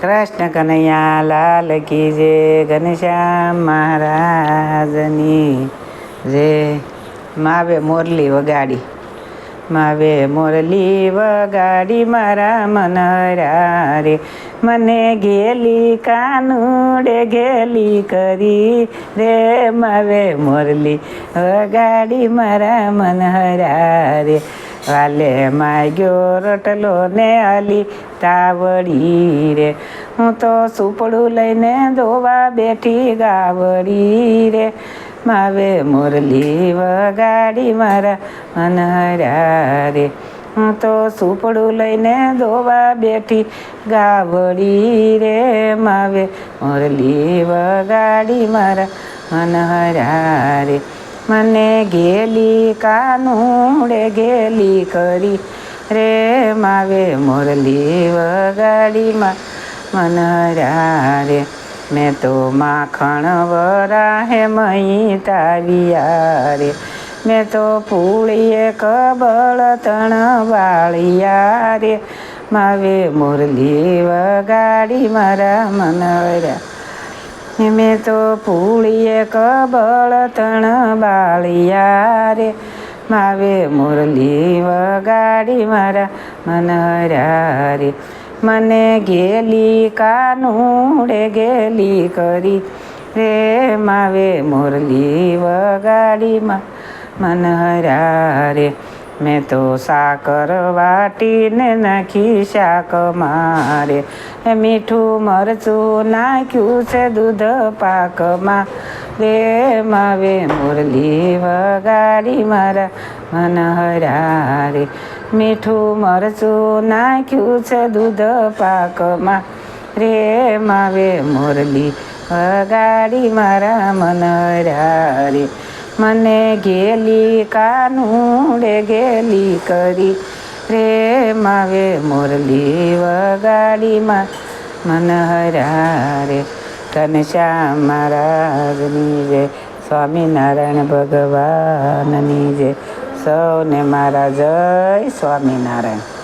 કૃષ્ણ કનૈયા લાલ કી જય ઘનશ્યામ મહારાજની જય. માવે મોરલી વગાડી, માવે મોરલી વગાડી મારા મનહરા રે મને ગેલી કાનુડે ગેલી કરી રે. માવે મોરલી વગાડી મારા મનહરા રે વાલે માગ્યો રોટલો ને અલી તાવડી રે. હું તો સુપડું લઈને ધોવા બેઠી ગાવડી રે. માવે મુરલી વગાડી મારા મનહરા રે. હું તો સુપડું લઈને ધોવા બેઠી ગાવડી રે. માવે મુરલી વગાડી મારા મનહરા રે. મને ગેલી કાનુડે ગેલી કરી. રે માવે મુરલી વગાડીમાં મન રે મેં તો માખણ વરાહે મહી તારિયા રે મેં તો પૂળીએ કબળ તણ વાળિયા રે માવે મુરલી વગાડી મારા મનહરા મેં તો પૂળીએ કબળ તણ બાળિયા રે. માવે મુરલી વગાડી મારા મનરા રે. મને ગેલી કાનુડે ગેલી કરી રે. માવે મુરલી વગાડીમાં મનહરા રે. મેં તો સાકર વાટીને નાખી શાક મારે. મીઠું મરચું નાખ્યું છે દૂધ પાકમાં. રે માવે મુરલી વગાડી મારા મન હરારે. મીઠું મરચું નાખ્યું છે દૂધ પાકમાં. રે માવે મુરલી વગાડી મારા મન રે મને ગેલી કાનુડે ગેલી કરી. રે માવે મુરલી વગાડીમાં. મનહરા રે ઘનશ્યામ મહારાજની જય સ્વામિનારાયણ ભગવાનની જય સૌને મારા જય સ્વામિનારાયણ.